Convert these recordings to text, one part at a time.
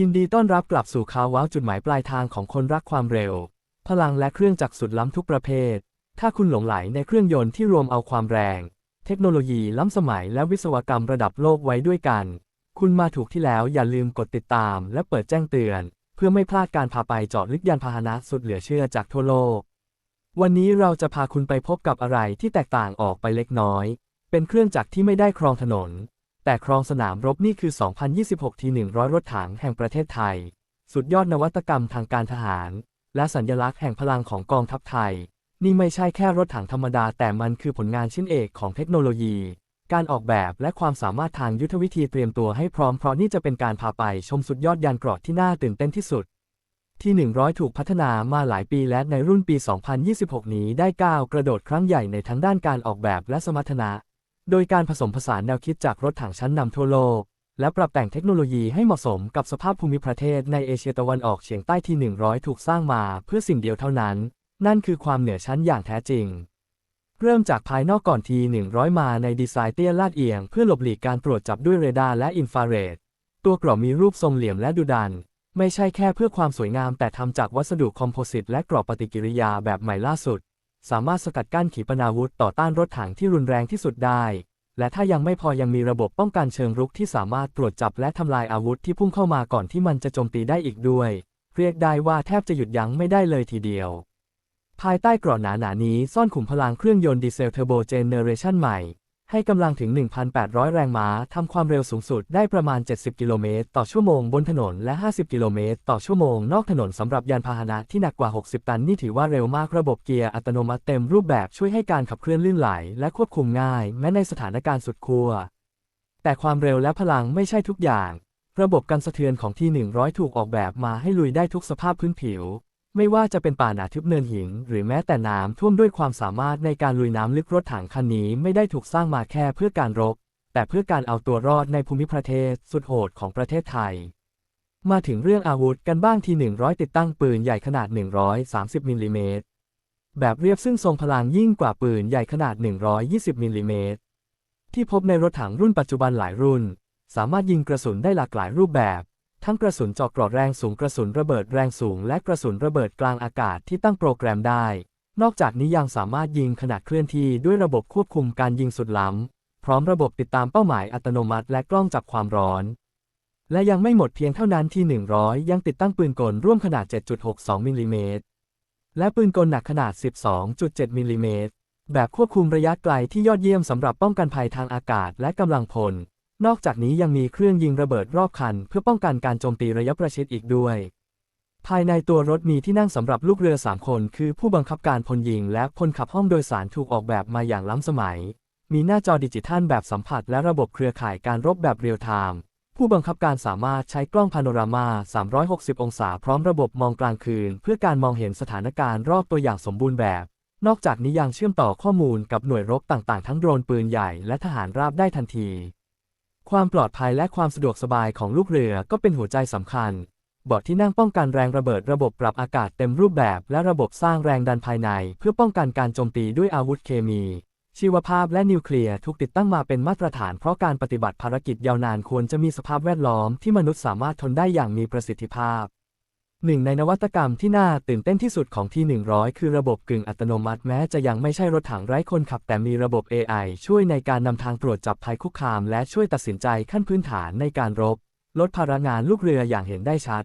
ยินดีต้อนรับกลับสู่คาวว้าวจุดหมายปลายทางของคนรักความเร็ว พลังและเครื่องจักรสุดล้ำทุกประเภท ถ้าคุณหลงไหลในเครื่องยนต์ที่รวมเอาความแรง เทคโนโลยีล้ำสมัยและวิศวกรรมระดับโลกไว้ด้วยกัน คุณมาถูกที่แล้วอย่าลืมกดติดตาม และเปิดแจ้งเตือน เพื่อไม่พลาดการพาไปเจาะลึกยานพาหนะสุดเหลือเชื่อจากทั่วโลก วันนี้เราจะพาคุณไปพบกับอะไรที่แตกต่างออกไปเล็กน้อย เป็นเครื่องจักรที่ไม่ได้ครองถนน แต่ครองสนามรบนี่คือ 2026 ที100 รถถังแห่งประเทศไทย สุดยอดนวัตกรรมทางการทหาร และสัญลักษณ์แห่งพลังของกองทัพไทย นี่ไม่ใช่แค่รถถังธรรมดา แต่มันคือผลงานชิ้นเอกของเทคโนโลยี การออกแบบและความสามารถทางยุทธวิธีเตรียมตัวให้พร้อมเพราะนี่จะเป็นการพาไปชมสุดยอดยานเกราะที่น่าตื่นเต้นที่สุด ที่ 100 ถูกพัฒนามาหลายปีและในรุ่นปี 2026 นี้ได้ก้าวกระโดดครั้งใหญ่ในทั้งด้านการออกแบบและสมรรถนะ โดยการผสมผสานแนวคิดจากรถถังชั้นนำทั่วโลก และปรับแต่งเทคโนโลยีให้เหมาะสมกับสภาพภูมิประเทศในเอเชียตะวันออกเฉียงใต้ที่ 100 ถูกสร้างมาเพื่อสิ่งเดียวเท่านั้น นั่นคือความเหนือชั้นอย่างแท้จริง เริ่มจากภายนอกก่อนที 100 มาในดีไซน์เตี้ยลาดเอียงเพื่อหลบหลีกการตรวจจับด้วยเรดาร์และอินฟราเรด ตัวกรอบมีรูปทรงเหลี่ยมและดุดัน ไม่ใช่แค่เพื่อความสวยงามแต่ทำจากวัสดุคอมโพสิตและกรอบปฏิกิริยาแบบใหม่ล่าสุด สามารถสกัดกั้นขีปนาวุธต่อต้านรถถังที่รุนแรงที่สุดได้ และถ้ายังไม่พอยังมีระบบป้องกันเชิงรุกที่สามารถตรวจจับและทำลายอาวุธที่พุ่งเข้ามาก่อนที่มันจะโจมตีได้อีกด้วย เรียกได้ว่าแทบจะหยุดยั้งไม่ได้เลยทีเดียว ภายใต้กรอบหนาหนานี้ซ่อนขุมพลังเครื่องยนต์ดีเซลเทอร์โบเจเนเรชันใหม่ ให้กำลังถึง 1,800 แรงม้า ทำความเร็วสูงสุดได้ประมาณ 70 กิโลเมตรต่อชั่วโมงบนถนน และ 50 กิโลเมตรต่อชั่วโมงนอกถนนสำหรับยานพาหนะที่หนักกว่า 60 ตันนี่ถือว่าเร็วมากระบบเกียร์อัตโนมัติเต็มรูปแบบช่วยให้การขับเคลื่อนลื่นไหล และควบคุมง่าย แม้ในสถานการณ์สุดขั้วแต่ความเร็วและพลังไม่ใช่ทุกอย่าง ระบบกันสะเทือนของที่100 ถูกออกแบบมาให้ลุยได้ทุกสภาพพื้นผิว ไม่ว่าจะเป็นป่าหนาทึบเนินหิน หรือแม้แต่น้ำท่วมด้วยความสามารถในการลุยน้ำลึกรถถังคันนี้ไม่ได้ถูกสร้างมาแค่เพื่อการรบ แต่เพื่อการเอาตัวรอดในภูมิประเทศสุดโหดของประเทศไทย มาถึงเรื่องอาวุธกันบ้างที่ 100 ติดตั้งปืนใหญ่ขนาด 130มิลลิเมตรแบบเรียบซึ่งทรงพลังยิ่งกว่าปืนใหญ่ขนาด 120มิลลิเมตรที่พบในรถถังรุ่นปัจจุบันหลายรุ่น สามารถยิงกระสุนได้หลากหลายรูปแบบ ทั้งกระสุนเจาะเกราะแรงสูงกระสุนระเบิดแรงสูง และกระสุนระเบิดกลางอากาศที่ตั้งโปรแกรมได้ นอกจากนี้ยังสามารถยิงขนาดเคลื่อนที่ด้วยระบบควบคุมการยิงสุดล้ำ พร้อมระบบติดตามเป้าหมายอัตโนมัติและกล้องจับความร้อน และยังไม่หมดเพียงเท่านั้นที่ 100 ยังติดตั้งปืนกลร่วมขนาด 7.62มิลลิเมตรและปืนกลหนักขนาด 12.7มิลลิเมตรแบบควบคุมระยะไกลที่ยอดเยี่ยมสำหรับป้องกันภัยทางอากาศและกำลังพล นอกจากนี้ยังมีเครื่องยิงระเบิดรอบคัน เพื่อป้องกันการโจมตีระยะประชิดอีกด้วย ภายในตัวรถมีที่นั่งสำหรับลูกเรือ 3 คน คือผู้บังคับการพลยิง และคนขับห้องโดยสารถูกออกแบบมาอย่างล้ำสมัย มีหน้าจอดิจิทัลแบบสัมผัส และระบบเครือข่ายการรบแบบเรียลไทม์ผู้บังคับการสามารถใช้กล้องพาโนรามา 360 องศาพร้อมระบบมองกลางคืน เพื่อการมองเห็นสถานการณ์รอบตัวอย่างสมบูรณ์แบบ นอกจากนี้ยังเชื่อมต่อข้อมูลกับหน่วยรบต่างๆ ทั้งโดรนปืนใหญ่และทหารราบได้ทันที ความปลอดภัยและความสะดวกสบายของลูกเรือก็เป็นหัวใจสำคัญเบาะที่นั่งป้องกันแรงระเบิดระบบปรับอากาศเต็มรูปแบบและระบบสร้างแรงดันภายใน เพื่อป้องกันการโจมตีด้วยอาวุธเคมี ชีวภาพและนิวเคลียร์ถูกติดตั้งมาเป็นมาตรฐานเพราะการปฏิบัติภารกิจยาวนานควรจะมีสภาพแวดล้อมที่มนุษย์สามารถทนได้อย่างมีประสิทธิภาพ หนึ่งในนวัตกรรมที่น่าตื่นเต้นที่สุดของที100 คือระบบกึ่งอัตโนมัติแม้จะยังไม่ใช่รถถังไร้คนขับ แต่มีระบบ AI ช่วยในการนำทางตรวจจับภัยคุกคาม และช่วยตัดสินใจขั้นพื้นฐานในการรบ ลดภาระงานลูกเรืออย่างเห็นได้ชัด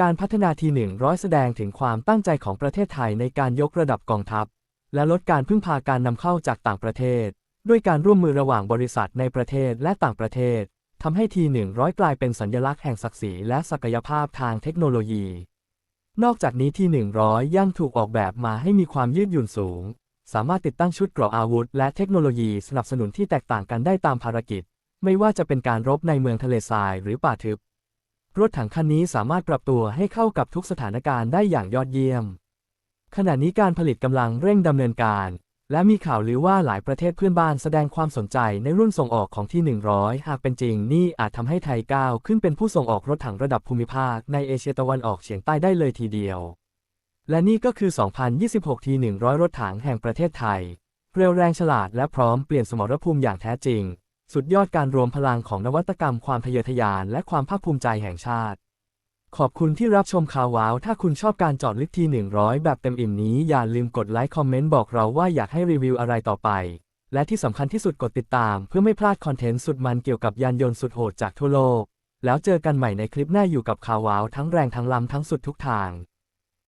การพัฒนาที100 แสดงถึงความตั้งใจของประเทศไทยในการยกระดับกองทัพ และลดการพึ่งพาการนำเข้าจากต่างประเทศ ด้วยการร่วมมือระหว่างบริษัทในประเทศและต่างประเทศ ทำให้ที100 กลายเป็นสัญลักษณ์แห่งศักดิ์ศรีและศักยภาพทางเทคโนโลยี นอกจากนี้ที่100ยังถูกออกแบบมาให้มีความยืดหยุ่นสูง สามารถติดตั้งชุดเกราะอาวุธ และเทคโนโลยีสนับสนุนที่แตกต่างกันได้ตามภารกิจ ไม่ว่าจะเป็นการรบในเมืองทะเลทรายหรือป่าทึบ รถถังคันนี้สามารถปรับตัวให้เข้ากับทุกสถานการณ์ได้อย่างยอดเยี่ยม ขณะนี้การผลิตกำลังเร่งดำเนินการ และมีข่าวลือว่าหลายประเทศเพื่อนบ้านแสดงความสนใจในรุ่นส่งออกของที่ 100 หากเป็นจริงนี่อาจทำให้ไทยก้าวขึ้นเป็นผู้ส่งออกรถถังระดับภูมิภาคในเอเชียตะวันออกเฉียงใต้ได้เลยทีเดียว และนี่ก็คือ 2026 ที100 รถถังแห่งประเทศไทย เร็วแรงฉลาดและพร้อมเปลี่ยนสมรภูมิอย่างแท้จริง สุดยอดการรวมพลังของนวัตกรรมความทะเยอทะยานและความภาคภูมิใจแห่งชาติ ขอบคุณที่รับชมข่าวว้าว ถ้าคุณชอบการจอดลึกที 100 แบบเต็มอิ่มนี้ อย่าลืมกดไลค์คอมเมนต์บอกเราว่าอยากให้รีวิวอะไรต่อไป และที่สำคัญที่สุดกดติดตาม เพื่อไม่พลาดคอนเทนต์สุดมันเกี่ยวกับยานยนต์สุดโหดจากทั่วโลก แล้วเจอกันใหม่ในคลิปหน้าอยู่กับข่าวว้าวทั้งแรงทั้งลำทั้งสุดทุกทาง